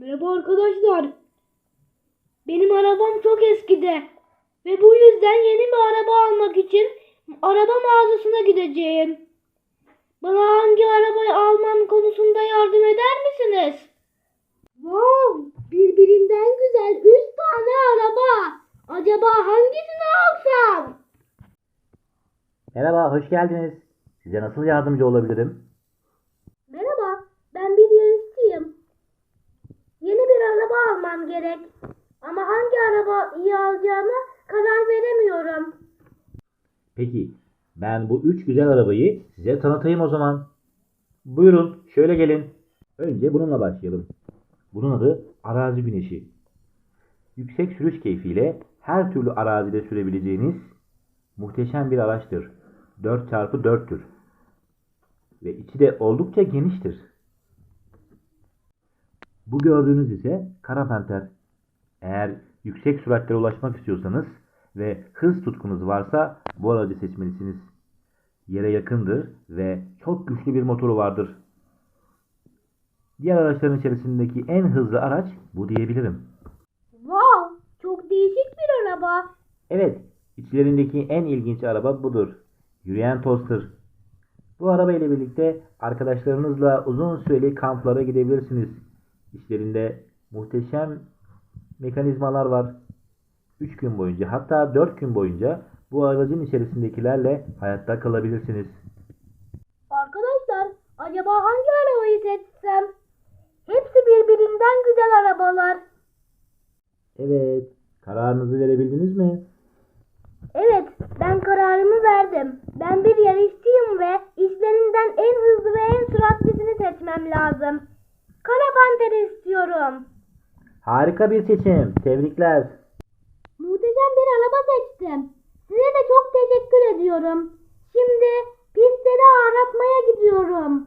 Merhaba arkadaşlar. Benim arabam çok eskide. Ve bu yüzden yeni bir araba almak için araba mağazasına gideceğim. Bana hangi arabayı almam konusunda yardım eder misiniz? Wow, birbirinden güzel üç tane araba. Acaba hangisini alsam? Merhaba, hoş geldiniz. Size nasıl yardımcı olabilirim? Merhaba, ben bir yarışçıyım. Yeni bir araba almam gerek. Ama hangi arabayı alacağıma karar veremiyorum. Peki, ben bu üç güzel arabayı size tanıtayım o zaman. Buyurun, şöyle gelin. Önce bununla başlayalım. Bunun adı Arazi Güneşi. Yüksek sürüş keyfiyle her türlü arazide sürebileceğiniz muhteşem bir araçtır. 4x4'tür. Ve içi de oldukça geniştir. Bu gördüğünüz ise Kara Panter. Eğer yüksek süratlere ulaşmak istiyorsanız ve hız tutkunuz varsa bu aracı seçmelisiniz. Yere yakındır ve çok güçlü bir motoru vardır. Diğer araçların içerisindeki en hızlı araç bu diyebilirim. Wow, çok değişik bir araba. Evet, içlerindeki en ilginç araba budur. Yürüyen toster. Bu araba ile birlikte arkadaşlarınızla uzun süreli kamplara gidebilirsiniz. İçlerinde muhteşem mekanizmalar var. 3 gün boyunca hatta 4 gün boyunca bu aracın içerisindekilerle hayatta kalabilirsiniz. Arkadaşlar, acaba hangi arabayı seçsem? Hepsi birbirinden güzel arabalar. Evet, kararınızı verebildiniz mi? Evet, ben kararımı verdim. Ben bir yarışçıyım ve işlerinden en hızlı ve en süratlisini seçmem lazım. Kara Panter istiyorum. Harika bir seçim. Tebrikler. Muhteşem bir araba seçtim. Size de çok teşekkür ediyorum. Şimdi pistleri aratmaya gidiyorum.